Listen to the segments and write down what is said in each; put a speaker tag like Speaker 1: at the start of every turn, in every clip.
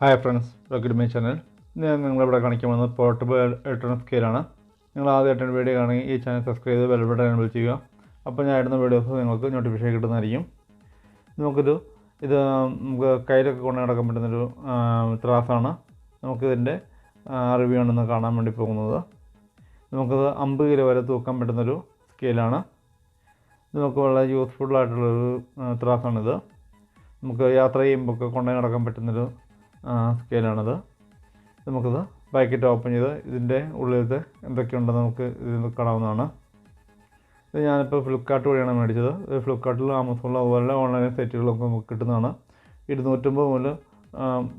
Speaker 1: Hi friends welcome my channel ഞാൻ നിങ്ങളിവിടെ കാണിക്കാൻ വന്നത് പോർട്ടബിൾ ഇലക്ട്രോണിക് സ്കെയിലാണ് നിങ്ങൾ ആദ്യമായിട്ടാണ് വീഡിയോ കാണുകയും ഈ ചാനൽ സബ്സ്ക്രൈബ് ചെയ്ത് ബെൽ ബട്ടൺ എനേബിൾ ചെയ്യുക. അപ്പോൾ ഞാൻ ഇടുന്ന വീഡിയോസ് നിങ്ങൾക്ക് നോട്ടിഫിക്കേഷൻ കിട്ടുന്നതായിരിക്കും. നമുക്കിത് ഇത് നമുക്ക് കയ്യിലൊക്കെ കൊണ്ട് നടക്കാൻ പറ്റുന്നൊരു ത്രാസാണ്. നമുക്കിതിന്റെ റിവ്യൂ ആണെന്ന് കാണാൻ വേണ്ടി പോകുന്നത്. നമുക്കത് അമ്പത് കിലോ വരെ തൂക്കാൻ പറ്റുന്നൊരു സ്കെയിലാണ് നമുക്ക് വളരെ യൂസ്ഫുൾ ആയിട്ടുള്ളൊരു ത്രാസാണിത്. നമുക്ക് യാത്ര ചെയ്യുമ്പോൾ ഒക്കെ കൊണ്ടുപോയി നടക്കാൻ പറ്റുന്നൊരു സ്കെയിലാണിത്. നമുക്കിത് പാക്കറ്റ് ഓപ്പൺ ചെയ്ത് ഇതിന്റെ ഉള്ളിലത്തെ എന്തൊക്കെയുണ്ടെന്ന് നമുക്ക് ഇതിൽ കാണാവുന്നതാണ്. ഇത് ഞാനിപ്പോൾ ഫ്ലിപ്കാർട്ട് വഴിയാണ് മേടിച്ചത്. ഇത് ഫ്ലിപ്കാർട്ടിലും ആമസോണിലും അതുപോലെ ഓൺലൈൻ സൈറ്റുകളിലൊക്കെ നമുക്ക് കിട്ടുന്നതാണ്. ഇരുന്നൂറ്റമ്പത് മുതൽ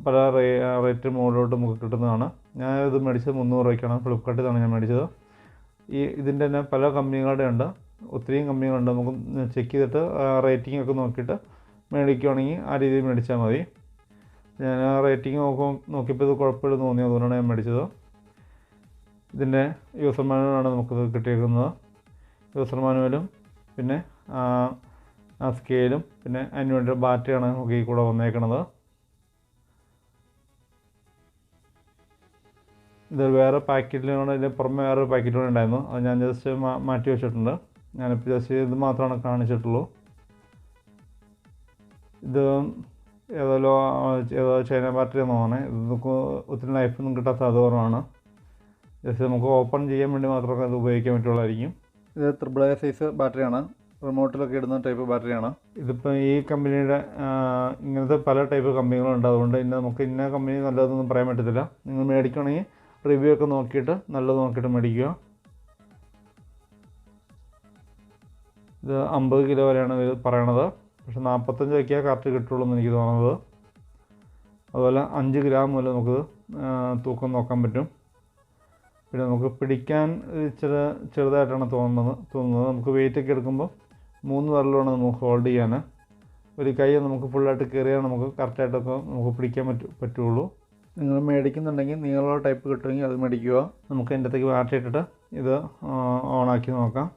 Speaker 1: പല റേ റേറ്റ് മുകളിലോട്ട് നമുക്ക് കിട്ടുന്നതാണ്. ഞാൻ ഇത് മേടിച്ചത് മുന്നൂറ് രൂപയ്ക്കാണ്. ഫ്ലിപ്പ്കാർട്ടിൽ നിന്നാണ് ഞാൻ മേടിച്ചത്. ഈ ഇതിന്റെ തന്നെ പല കമ്പനികളുടെ ഉണ്ട്. ഒത്തിരിയും കമ്പനികളുണ്ട്. നമുക്ക് ചെക്ക് ചെയ്തിട്ട് റേറ്റിംഗ് ഒക്കെ നോക്കിയിട്ട് മേടിക്കുകയാണെങ്കിൽ ആ രീതിയിൽ മേടിച്ചാൽ മതി. ഞാൻ ആ റേറ്റിംഗ് നോക്കും നോക്കിയപ്പോൾ ഇത് കുഴപ്പമില്ല തോന്നി. അതുകൊണ്ടാണ് ഞാൻ മേടിച്ചത്. ഇതിന്റെ യൂസർ മാനുവലാണ് നമുക്കിത് കിട്ടിയിരിക്കുന്നത് യൂസർ മാനുവലും പിന്നെ ആ സ്കെയിലും പിന്നെ അതിന് വേണ്ടി ബാറ്ററിയാണ് നമുക്ക് ഈ കൂടെ വന്നേക്കണത്. ഇത് വേറെ പാക്കറ്റിലാണ് ഇതിന്റെ പുറമെ വേറൊരു പാക്കറ്റുകൾ ഉണ്ടായിരുന്നു. അത് ഞാൻ ജസ്റ്റ് മാറ്റി വെച്ചിട്ടുണ്ട്. ഞാനിപ്പോൾ ജസ്റ്റ് ഇത് മാത്രമാണ് കാണിച്ചിട്ടുള്ളൂ. ഇത് ഏതോ ഏതോ ചൈന ബാറ്ററി എന്ന് പറഞ്ഞത് നമുക്ക് ഒത്തിരി ലൈഫൊന്നും കിട്ടാൻ സാധ്യത കുറവാണ് ജസ്റ്റ് നമുക്ക് ഓപ്പൺ ചെയ്യാൻ വേണ്ടി മാത്രമേ ഇത് ഉപയോഗിക്കാൻ പറ്റുള്ളായിരിക്കും ഇത് ത്രിബിൾ എ സൈസ് ബാറ്ററിയാണ് റിമോട്ടിലൊക്കെ ഇടുന്ന ടൈപ്പ് ബാറ്ററിയാണ് ഇതിപ്പോൾ ഈ കമ്പനിയുടെ ഇങ്ങനത്തെ പല ടൈപ്പ് കമ്പനികളുണ്ട് അതുകൊണ്ട് ഇന്ന് നമുക്ക് ഇന്ന കമ്പനി നല്ലതെന്നൊന്നും പറയാൻ പറ്റത്തില്ല. നിങ്ങൾ മേടിക്കുകയാണെങ്കിൽ റിവ്യൂ ഒക്കെ നോക്കിയിട്ട് നല്ലത് നോക്കിയിട്ട് മേടിക്കുക. ഇത് അമ്പത് കിലോ വരെയാണ് ഇത് പറയണത്. പക്ഷെ നാൽപ്പത്തഞ്ച് വയ്ക്കുക കറക്റ്റ് കിട്ടുള്ളൂ എന്ന് എനിക്ക് തോന്നുന്നത്. അതുപോലെ അഞ്ച് ഗ്രാം മുതൽ നമുക്ക് തൂക്കം നോക്കാൻ പറ്റും. പിന്നെ നമുക്ക് പിടിക്കാൻ ഇച്ചിരി ചെറുതായിട്ടാണ് തോന്നുന്നത് തോന്നുന്നത്. നമുക്ക് വെയിറ്റ് ഒക്കെ എടുക്കുമ്പോൾ മൂന്ന് വിരലാണ് നമുക്ക് ഹോൾഡ് ചെയ്യാൻ. ഒരു കൈ നമുക്ക് ഫുള്ളായിട്ട് കയറിയാൽ നമുക്ക് കറക്റ്റായിട്ടൊക്കെ നമുക്ക് പിടിക്കാൻ പറ്റും പറ്റുള്ളൂ. നിങ്ങൾ മേടിക്കുന്നുണ്ടെങ്കിൽ നീളമുള്ള ടൈപ്പ് കിട്ടുമെങ്കിൽ അത് മേടിക്കുക. നമുക്ക് അതിന്റെ അകത്തേക്ക് ബാറ്ററി ഇട്ടിട്ട് ഇത് ഓണാക്കി നോക്കാം.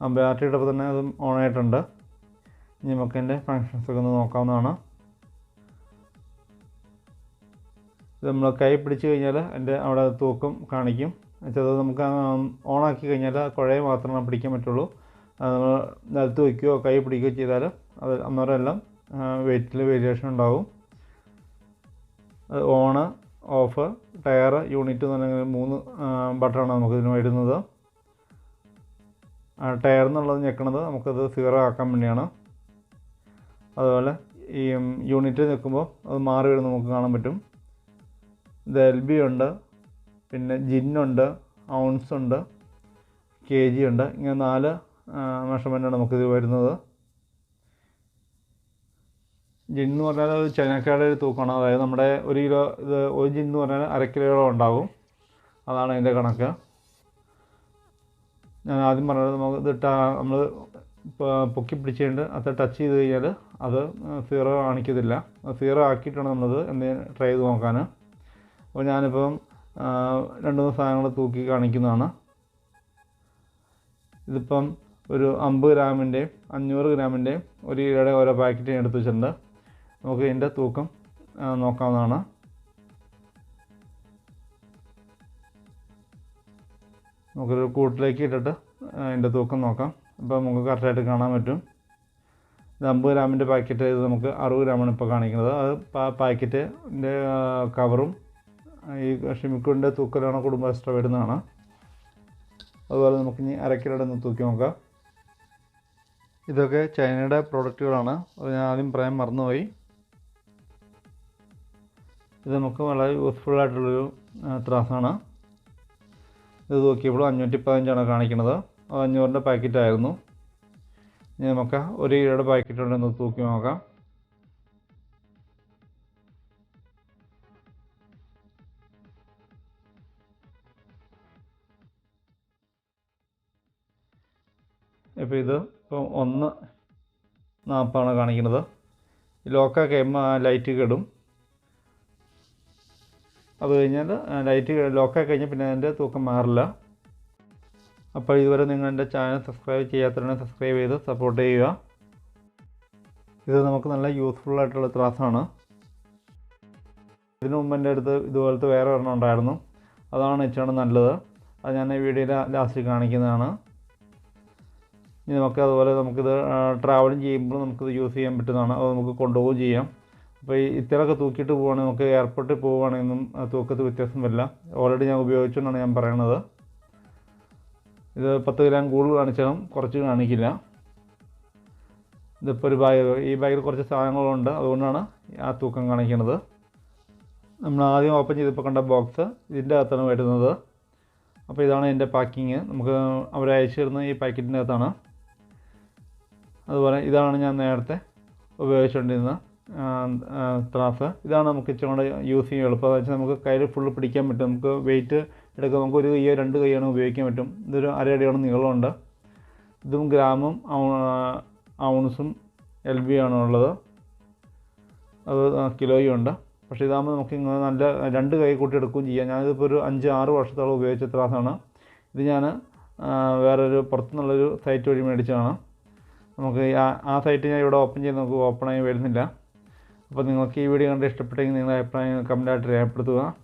Speaker 1: ആ ബാറ്ററി ഇട്ടപ്പോൾ തന്നെ അത് ഓണായിട്ടുണ്ട് ഇനി നമുക്ക് അതിന്റെ ഫങ്ഷൻസ് ഒക്കെ ഒന്ന് നോക്കാവുന്നതാണ്. ഇത് നമ്മൾ കൈ പിടിച്ച് കഴിഞ്ഞാൽ അതിന്റെ അവിടെ തൂക്കം കാണിക്കും. എന്നുവെച്ചാൽ അത് നമുക്ക് ഓണാക്കി കഴിഞ്ഞാൽ കുഴയെ മാത്രമേ പിടിക്കാൻ പറ്റുള്ളൂ. നമ്മൾ നിലത്ത് വയ്ക്കുകയോ കൈ പിടിക്കുകയോ ചെയ്താൽ അത് അന്നേരം എല്ലാം വെയിറ്റിൽ വേരിയേഷൻ ഉണ്ടാവും. ഓണ് ഓഫ് ടയർ യൂണിറ്റ് എന്ന് പറഞ്ഞാൽ മൂന്ന് ബട്ടണാണ് നമുക്ക് ഇതിന് വരുന്നത് ടയർ എന്നുള്ളത് ഞെക്കണത് നമുക്കത് സീറോ ആക്കാൻ വേണ്ടിയാണ്. അതുപോലെ ഈ യൂണിറ്റ് നിൽക്കുമ്പോൾ അത് മാറി വരുന്നത് നമുക്ക് കാണാൻ പറ്റും. ഇത് എൽ ബി ഉണ്ട് പിന്നെ ജിന്നുണ്ട് ഔൺസ് ഉണ്ട് കെ ജി ഉണ്ട്. ഇങ്ങനെ നാല് മെഷർമെന്റാണ് നമുക്കിത് വരുന്നത്. ജിൻ എന്ന് പറഞ്ഞാൽ അത് ചൈനക്കാരുടെ ഒരു തൂക്കമാണ്. അതായത് നമ്മുടെ ഒരു കിലോ ഇത് ഒരു ജിൻ എന്ന് പറഞ്ഞാൽ അര കിലോയോളം ഉണ്ടാകും. അതാണ് അതിന്റെ കണക്ക്. ഞാൻ ആദ്യം പറഞ്ഞത് നമുക്ക് ഇത് നമ്മൾ പൊക്കി പിടിച്ചുകൊണ്ട് അത് ടച്ച് ചെയ്ത് കഴിഞ്ഞാൽ അത് സീറോ കാണിക്കത്തില്ല. സീറോ ആക്കിയിട്ടാണ് നമ്മളത് എന്തെങ്കിലും ട്രൈ ചെയ്ത് നോക്കാൻ അപ്പോൾ ഞാനിപ്പം രണ്ട് മൂന്ന് സാധനങ്ങൾ തൂക്കി കാണിക്കുന്നതാണ്. ഇതിപ്പം ഒരു അമ്പത് ഗ്രാമിന്റെയും അഞ്ഞൂറ് ഗ്രാമിന്റെയും ഒരു ഇരയുടെ ഓരോ പാക്കറ്റ് ഞാൻ എടുത്ത് വെച്ചിട്ടുണ്ട്. നമുക്ക് ഇതിന്റെ തൂക്കം നോക്കാവുന്നതാണ്. നമുക്കൊരു കൂട്ടിലേക്ക് ഇട്ടിട്ട് അതിന്റെ തൂക്കം നോക്കാം. അപ്പോൾ നമുക്ക് കറക്റ്റായിട്ട് കാണാൻ പറ്റും. ഇത് അമ്പത് ഗ്രാമിന്റെ പാക്കറ്റ് ഇത് നമുക്ക് അറുപത് ഗ്രാമാണ് ഇപ്പോൾ കാണിക്കുന്നത്. അത് പാക്കറ്റിന്റെ കവറും ഈ ഷിമിക്കുന്റെ തൂക്കലാണ് കുടുംബ എക്സ്ട്രാ വരുന്നതാണ്. അതുപോലെ നമുക്ക് ഇനി അരക്കിലോടെ ഒന്ന് തൂക്കി നോക്കാം. ഇതൊക്കെ ചൈനയുടെ പ്രോഡക്റ്റുകളാണ് അത് ഞാൻ ആദ്യം പറയാൻ മറന്നുപോയി. ഇത് നമുക്ക് വളരെ യൂസ്ഫുൾ ആയിട്ടുള്ളൊരു ത്രാസാണ്. ഇത് നോക്കിയപ്പോൾ അഞ്ഞൂറ്റി പതിനഞ്ചാണ് കാണിക്കുന്നത്. അഞ്ഞൂറിന്റെ പാക്കറ്റായിരുന്നു. ഇനി നമുക്ക് ഒരു കിലോയുടെ പാക്കറ്റ് ഉണ്ടെന്ന് തൂക്കി നോക്കാം. ഇപ്പോൾ ഇത് ഇപ്പം ഒന്ന് നാൽപ്പാണ് കാണിക്കുന്നത്. ലോക്കാക്കി കഴിയുമ്പോൾ ലൈറ്റ് കെടും അത് കഴിഞ്ഞാൽ ലൈറ്റ് ലോക്കാക്കി കഴിഞ്ഞാൽ പിന്നെ അതിന്റെ തൂക്കം മാറില്ല. അപ്പോൾ ഇതുവരെ നിങ്ങൾ എന്റെ ചാനൽ സബ്സ്ക്രൈബ് ചെയ്യാത്തവരെ സബ്സ്ക്രൈബ് ചെയ്ത് സപ്പോർട്ട് ചെയ്യുക. ഇത് നമുക്ക് നല്ല യൂസ്ഫുൾ ആയിട്ടുള്ള ത്രാസാണ് ഇതിനു മുമ്പ് എന്റെ അടുത്ത് ഇതുപോലത്തെ വേറെ ഒരെണ്ണം ഉണ്ടായിരുന്നു. അതാണ് ഏറ്റവും നല്ലത്. അത് ഞാൻ ഈ വീഡിയോയിൽ ലാസ്റ്റ് കാണിക്കുന്നതാണ്. ഇനി നമുക്ക് അതുപോലെ നമുക്കിത് ട്രാവലിംഗ് ചെയ്യുമ്പോൾ നമുക്കിത് യൂസ് ചെയ്യാൻ പറ്റുന്നതാണ്. അത് നമുക്ക് കൊണ്ടുപോവുകയും ചെയ്യാം. അപ്പോൾ ഈ ഇത്രയൊക്കെ തൂക്കിയിട്ട് പോവുകയാണെങ്കിൽ നമുക്ക് എയർപോർട്ടിൽ പോവുകയാണെങ്കിലും ആ തൂക്കത്ത് വ്യത്യാസം വരില്ല. ഓൾറെഡി ഞാൻ ഉപയോഗിച്ചുകൊണ്ടാണ് ഞാൻ പറയണത്. ഇത് പത്ത് ഗ്രാം കൂടുതൽ കാണിച്ചാലും കുറച്ച് കാണിക്കില്ല. ഇതിപ്പോൾ ഒരു ബാഗ് ഈ ബാഗിൽ കുറച്ച് സാധനങ്ങളുണ്ട്. അതുകൊണ്ടാണ് ആ തൂക്കം കാണിക്കുന്നത്. നമ്മൾ ആദ്യം ഓപ്പൺ ചെയ്തപ്പോൾ കണ്ട ബോക്സ് ഇതിന്റെ അകത്താണ് വരുന്നത്. അപ്പോൾ ഇതാണ് ഇതിന്റെ പാക്കിങ്. നമുക്ക് അവർ അയച്ചു തരുന്ന ഈ പാക്കറ്റിന്റെ അകത്താണ്. അതുപോലെ ഇതാണ് ഞാൻ നേരത്തെ ഉപയോഗിച്ചുകൊണ്ടിരുന്ന ത്രാസ് ഇതാണ് നമുക്ക് ഇച്ചിരി കൂടെ യൂസ് ചെയ്യാൻ എളുപ്പം. വെച്ചാൽ നമുക്ക് കയ്യിൽ ഫുള്ള് പിടിക്കാൻ പറ്റും. നമുക്ക് വെയിറ്റ് എടുക്കുക നമുക്ക് ഒരു കൈയോ രണ്ട് കൈയാണ് ഉപയോഗിക്കാൻ പറ്റും. ഇതൊരു അരയടിയോളം നീളമുണ്ട്. ഇതും ഗ്രാമും ഔൺസും എൽ ബി ആണ് ഉള്ളത്. അത് കിലോയും ഉണ്ട്. പക്ഷേ ഇതാകുമ്പോൾ നമുക്ക് ഇങ്ങനെ നല്ല രണ്ട് കൈ കൂട്ടി എടുക്കുകയും ചെയ്യാം. ഞാനിതിപ്പോൾ ഒരു അഞ്ച് ആറ് വർഷത്തോളം ഉപയോഗിച്ച ത്രാസാണ് ഇത് ഞാൻ വേറൊരു പുറത്തുനിന്നുള്ളൊരു സൈറ്റ് വഴി മേടിച്ചതാണ്. നമുക്ക് ആ- സൈറ്റ് ഞാൻ ഇവിടെ ഓപ്പൺ ചെയ്ത് നമുക്ക് ഓപ്പണായി വരുന്നില്ല. അപ്പോൾ നിങ്ങൾക്ക് ഈ വീഡിയോ കണ്ട് ഇഷ്ടപ്പെട്ടെങ്കിൽ നിങ്ങളുടെ അഭിപ്രായം കമന്റായിട്ട് രേഖപ്പെടുത്തുക.